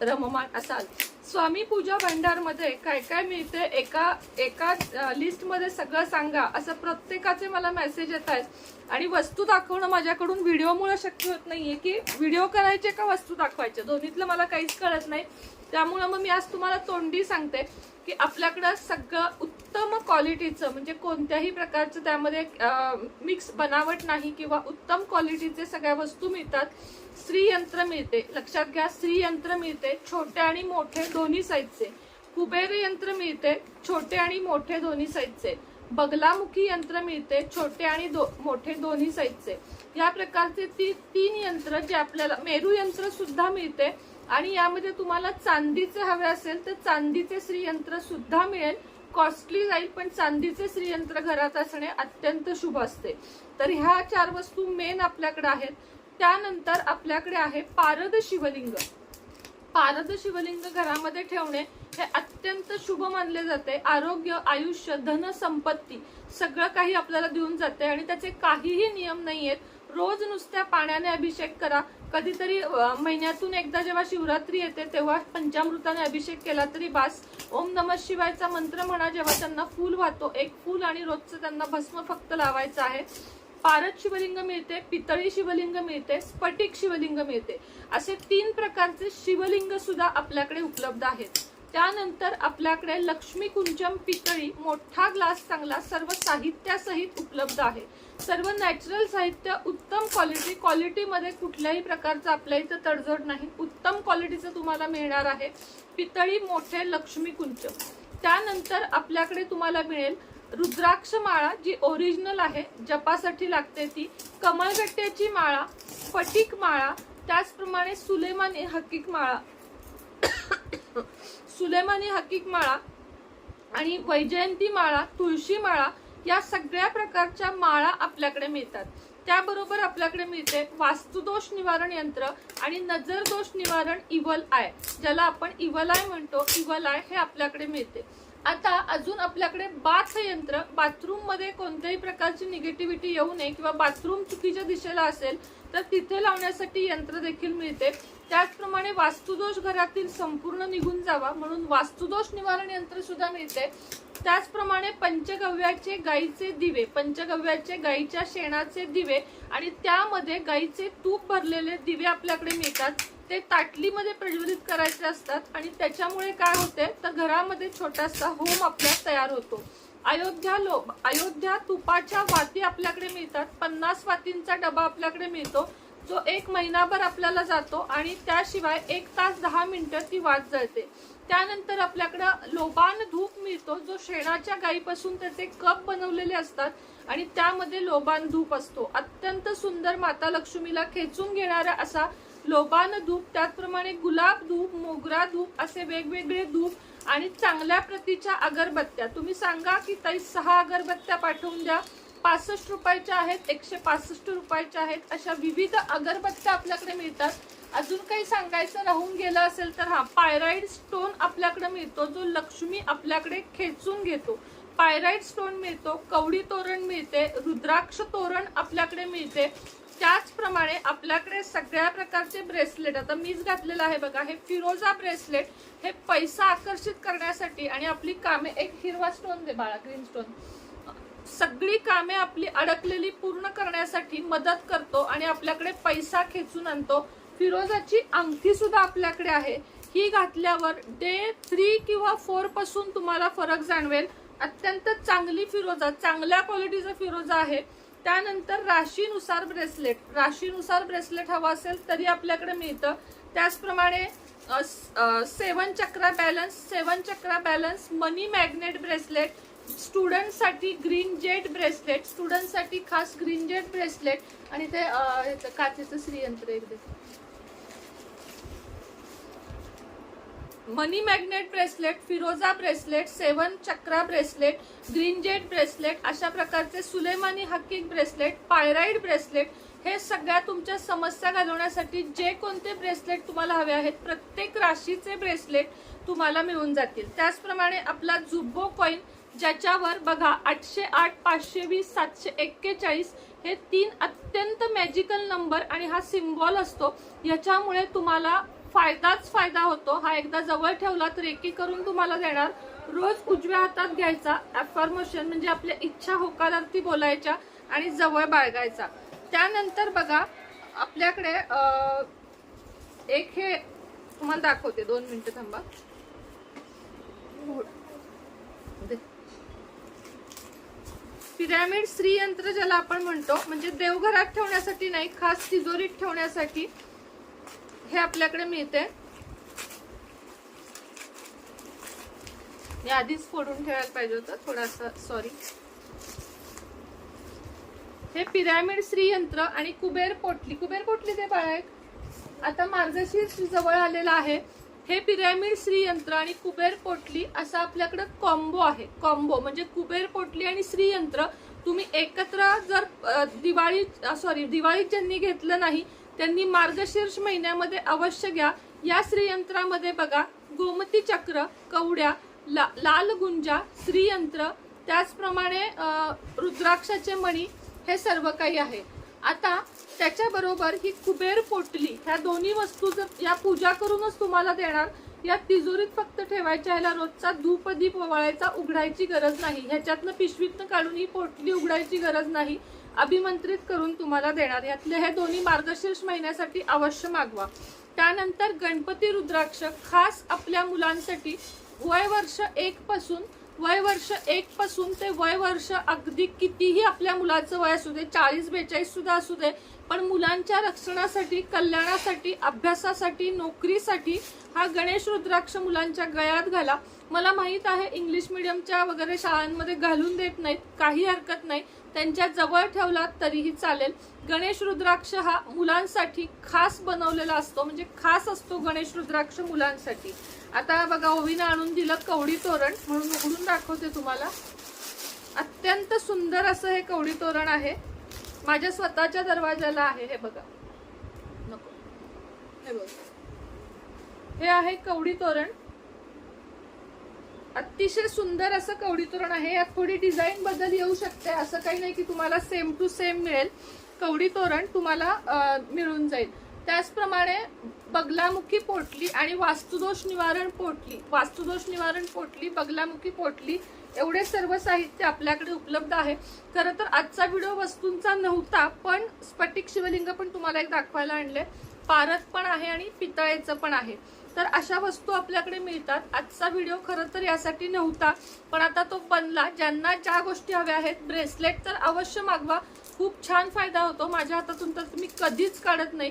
रममान असाल. स्वामी पूजा भंडारमध्ये काय काय मिळते एका एका लिस्टमध्ये सगळं सांगा असं प्रत्येकाचे मला मेसेज येत आहेत. आणि वस्तू दाखवणं माझ्याकडून व्हिडिओमुळे शक्य होत नाहीये की व्हिडिओ करायचे का वस्तू दाखवायचे? दोन्हीतलं मला काहीच कळत नाही. त्यामुळं मग मी आज तुम्हाला तोंडी सांगते. की आपल्याकडं सगळं उत्तम क्वालिटीचं म्हणजे कोणत्याही प्रकारचं त्यामध्ये मिक्स बनावट नाही किंवा उत्तम क्वालिटीचे सगळ्या वस्तू मिळतात स्त्रीयंत्र मिळते. लक्षात घ्या स्त्रीयंत्र मिळते छोटे आणि मोठे दोन्ही साईजचे कुबेर यंत्र मिळते छोटे आणि मोठे दोन्ही साईजचे बगलामुखी यंत्र मिळते छोटे आणि दो, मोठे दोन्ही साईजचे या प्रकारचे ती तीन यंत्र जे आपल्याला मेरू यंत्र सुद्धा मिळते आणि यामध्ये तुम्हाला चांदीचे हवे असेल तर चांदीचे श्रीयंत्र सुद्धा मिळेल. कॉस्टली जाईल पण चांदीचे श्रीयंत्र घरात असणे अत्यंत शुभ असते. तर ह्या चार वस्तू मेन आपल्याकडे आहेत. त्यानंतर आपल्याकडे आहे पारद शिवलिंग. पारद शिवलिंग घरामध्ये ठेवणे हे अत्यंत शुभ मानले जाते. आरोग्य आयुष्य धन संपत्ती सगळं काही आपल्याला देऊन जाते आणि त्याचे काहीही नियम नाही आहेत रोज नुसत्या पाण्याने अभिषेक करा कधीतरी महिन्यातून एकदा जेव्हा शिवरात्री येते तेव्हा पंचामृताने अभिषेक केला तरी बास. ओम नम शिवायचा मंत्र म्हणा जेव्हा त्यांना फूल वाहतो एक फूल आणि रोजचं त्यांना भस्म फक्त लावायचं आहे. पारद शिवलिंग मिळते पितळी शिवलिंग मिळते स्फटिक शिवलिंग मिळते. असे तीन प्रकारचे शिवलिंग सुद्धा आपल्याकडे उपलब्ध आहेत. त्यानंतर आपल्याकडे लक्ष्मी कुंजम पितळी मोठा ग्लास चांगला सर्व साहित्यासहित उपलब्ध आहे. सर्व नॅचरल साहित्य उत्तम क्वालिटी क्वालिटीमध्ये कुठल्याही प्रकारचं आपल्या इथं तडजोड नाही. उत्तम क्वालिटीचं तुम्हाला मिळणार आहे. पितळी मोठे लक्ष्मी कुंचम त्यानंतर आपल्याकडे तुम्हाला मिळेल रुद्राक्ष माळा जी ओरिजिनल आहे जपासाठी लागते ती. कमळगट्ट्याची माळा फटिक माळा त्याचप्रमाणे सुलेमानी हकीक माळा. सुलेमानी हकीक माळा आणि वैजयंती माळा तुळशी माळा या सगळ्या प्रकारच्या माळा आपल्याकडे मिळतात. त्याबरोबर आपल्याकडे मिळते वास्तुदोष निवारण यंत्र आणि नजर दोष निवारण इवल आय ज्याला आपण इवल आय म्हणतो. इवल आय हे आपल्याकडे मिळते. आता अजून आपल्याकडे बाथ यंत्र बाथरूममध्ये कोणत्याही प्रकारची निगेटिव्हिटी येऊ नये किंवा बाथरूम चुकीच्या दिशेला असेल तर तिथे लावण्यासाठी यंत्र देखील मिळते. त्याचप्रमाणे वास्तुदोष घरातील संपूर्ण निघून जावा म्हणून वास्तुदोष निवारण यंत्र सुद्धा मिळते. त्याचप्रमाणे पंचगव्याचे गाईचे दिवे पंचगव्याचे गाईच्या शेणाचे दिवे आणि त्यामध्ये गाईचे तूप भरलेले दिवे आपल्याकडे मिळतात. ते ताटलीमध्ये प्रज्वलित करायचे असतात आणि त्याच्यामुळे काय होते? तर घरामध्ये छोटासा होम आपल्या तयार होतो. अयोध्या लो अयोध्या तुपाच्या वाती आपल्याकडे मिळतात. पन्नास वातींचा डबा आपल्याकडे मिळतो. जो एक महिनाभर आपल्याला जातो आणि त्याशिवाय एक तास दहा मिनिटं ती वात जळते. त्यानंतर आपल्याकडं लोबान धूप मिळतो जो शेणाच्या गायीपासून त्याचे कप बनवलेले असतात आणि त्यामध्ये लोबान धूप असतो. अत्यंत सुंदर माता लक्ष्मीला खेचून घेणारा असा लोबान धूप त्याचप्रमाणे गुलाब धूप मोगरा धूप असे वेगवेगळे धूप आणि चांगल्या प्रतीच्या अगरबत्त्या. तुम्ही सांगा की ताई सहा अगरबत्त्या पाठवून द्या. पासष्ट रुपयाच्या आहेत एकशे पासष्ट रुपयाच्या आहेत. अशा विविध अगरबत्त्या आपल्याकडे मिळतात. अजून काही सांगायचं राहून गेलं असेल तर हा पायराईड स्टोन आपल्याकडे मिळतो. जो लक्ष्मी आपल्याकडे खेचून घेतो. पायराईड स्टोन मिळतो कवडी तोरण मिळते रुद्राक्ष तोरण आपल्याकडे मिळते. त्याचप्रमाणे आपल्याकडे सगळ्या प्रकारचे ब्रेसलेट आता मीच घातलेलं आहे बघा हे फिरोजा ब्रेसलेट हे पैसा आकर्षित करण्यासाठी आणि आपली कामे एक हिरवा स्टोन दे बाळा ग्रीन स्टोन सगळी कामे आपली अडकलेली पूर्ण करण्यासाठी मदत करतो आणि आपल्याकडे पैसा खेचून आणतो. फिरोजाची अंगठी सुद्धा आपल्याकडे आहे. ही घातल्यावर डे थ्री किंवा फोरपासून तुम्हाला फरक जाणवेल. अत्यंत चांगली फिरोजा चांगल्या क्वालिटीचा फिरोजा आहे. त्यानंतर राशीनुसार ब्रेसलेट. राशीनुसार ब्रेसलेट हवं असेल तरी आपल्याकडे मिळतं. त्याचप्रमाणे seven chakra balance seven chakra balance money magnet bracelet स्टुडंटसाठी ग्रीन जेट ब्रेसलेट स्टुडंटसाठी खास ग्रीन जेट ब्रेसलेट आणि ते ह्याचं काचेचं श्रीयंत्र एकदा मनी मॅग्नेट ब्रेसलेट फिरोजा bracelet seven chakra bracelet green jet bracelet अशा प्रकारचे सुलेमानी हकीक ब्रेसलेट पायराईड ब्रेसलेट हे सगळ्या तुमच्या समस्या घालवण्यासाठी जे कोणते ब्रेसलेट तुम्हाला हवे आहेत प्रत्येक राशीचे ब्रेसलेट तुम्हाला मिळून जातील. त्याचप्रमाणे आपला जुब्बो कॉइन ज्याच्यावर बघा आठशे आठ पाचशे वीस सातशे एक्केचाळीस हे तीन अत्यंत मॅजिकल नंबर आणि हा सिम्बॉल असतो. याच्यामुळे तुम्हाला फायदाच फायदा होतो. हा एकदा जवळ ठेवला तर एकी करून तुम्हाला देणार. रोज उजव्या हातात घ्यायचा. अफर्मेशन म्हणजे आपल्या इच्छा होकारार्थी बोलायच्या आणि जवळ बाळगायचा. त्यानंतर बघा आपल्याकडे एक हे तुम्हाला दाखवते. दोन मिनिटं थांबा. पिरॅमिड श्रीयंत्र ज्याला आपण म्हणतो म्हणजे देवघरात ठेवण्यासाठी नाही खास तिजोरीत ठेवण्यासाठी हे आपल्याकडे मिळते आधीच फोडून ठेवायला पाहिजे होतं थोडासा सॉरी हे पिरॅमिड श्रीयंत्र आणि कुबेर पोटली कुबेर पोटली ते बाळा आता मार्गशीर्ष जवळ आलेला आहे. हे पिरॅमिड श्रीयंत्र आणि कुबेर पोटली असा आपल्याकडे कॉम्बो आहे. कॉम्बो म्हणजे कुबेर पोटली आणि श्रीयंत्र तुम्ही एकत्र जर दिवाळी सॉरी दिवाळीत ज्यांनी घेतलं नाही त्यांनी मार्गशीर्ष महिन्यामध्ये अवश्य घ्या. या श्रीयंत्रामध्ये बघा गोमती चक्र कवड्या ला, लाल गुंजा श्रीयंत्र त्याचप्रमाणे रुद्राक्षाचे मणी हे सर्व काही आहे. आता त्याच्याबरोबर ही कुबेर पोटली ह्या दोन्ही वस्तू जर या पूजा करूनच तुम्हाला देणार या तिजोरीत फक्त ठेवायच्या ह्याला रोजचा धूप दीप वळायचा उघडायची गरज नाही. ह्याच्यातनं पिशवीतनं काढून ही पोटली उघडायची गरज नाही. अभिमंत्रित करून तुम्हाला देणार. यातले हे दोन्ही मार्गशीर्ष महिन्यासाठी अवश्य मागवा. त्यानंतर गणपती रुद्राक्ष खास आपल्या मुलांसाठी वय वर्ष एक पासून वय वर्ष एक पासून ते वय वर्ष अगदी कितीही आपल्या मुलाचं वय असू दे चाळीस बेचाळीस सुद्धा असू दे पण मुलांच्या रक्षणासाठी कल्याणासाठी अभ्यासासाठी नोकरीसाठी हा गणेश रुद्राक्ष मुलांच्या गळ्यात घाला. मला माहीत आहे इंग्लिश मिडियमच्या वगैरे शाळांमध्ये घालून देत नाहीत काही हरकत नाही त्यांच्या जवळ ठेवला तरीही चालेल. गणेश रुद्राक्ष हा मुलांसाठी खास बनवलेला असतो. म्हणजे खास असतो गणेश रुद्राक्ष मुलांसाठी. आता बघा ओवीनं आणून दिलं कवडी तोरण. म्हणून उघडून दाखवते तुम्हाला. अत्यंत सुंदर असं हे कवडी तोरण आहे. माझ्या स्वतःच्या दरवाजाला आहे. हे बघा. नको. हे बघा. हे आहे कवडी तोरण. अतिशय सुंदर असं कवडी तोरण आहे. यात थोडी डिझाईन बदल येऊ शकते असं काही नाही की तुम्हाला सेम टू सेम मिळेल. कवडी तोरण तुम्हाला मिळून जाईल. त्याचप्रमाणे बगलामुखी पोटली आणि वास्तुदोष निवारण पोटली वास्तुदोष निवारण पोटली बगलामुखी पोटली एवढे सर्व साहित्य आपल्याकडे उपलब्ध आहे. खरं तर आजचा व्हिडिओ वस्तूंचा नव्हता पण स्फटिक शिवलिंग पण तुम्हाला एक दाखवायला आणले पारत पण आहे आणि पितळेचं पण आहे. तर अशा वस्तू आपल्याकडे मिळतात. आजचा व्हिडिओ खरं तर यासाठी नव्हता पण आता तो बनला. ज्यांना ज्या गोष्टी हव्या आहेत ब्रेसलेट तर अवश्य मागवा. खूप छान फायदा होतो. माझ्या हातातून तर मी कधीच काढत नाही.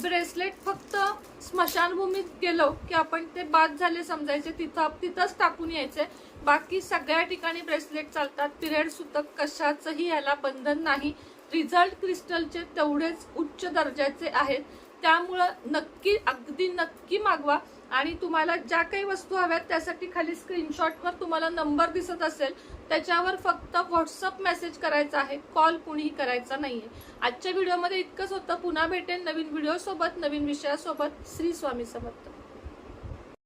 ब्रेसलेट फक्त स्मशानभूमीत गेलो की आपण ते बाद झाले समजायचे. तिथं तिथंच टाकून यायचे. बाकी सगळ्या ठिकाणी ब्रेसलेट चालतात. पिरियड सुतक कशाचंही याला बंधन नाही. रिझल्ट क्रिस्टलचे तेवढेच उच्च दर्जाचे आहेत. त्यामुळं नक्की अगदी नक्की मागवा. आणि तुम्हाला ज्या काही वस्तू हव्यात त्यासाठी खाली स्क्रीनशॉटवर तुम्हाला नंबर दिसत असेल त्याच्यावर फक्त व्हॉट्सअप मेसेज करायचा आहे. कॉल कुणीही करायचा नाहीये. आजच्या व्हिडिओमध्ये इतकंच होतं. पुन्हा भेटेन नवीन व्हिडिओसोबत नवीन विषयासोबत. श्री स्वामी समर्थ.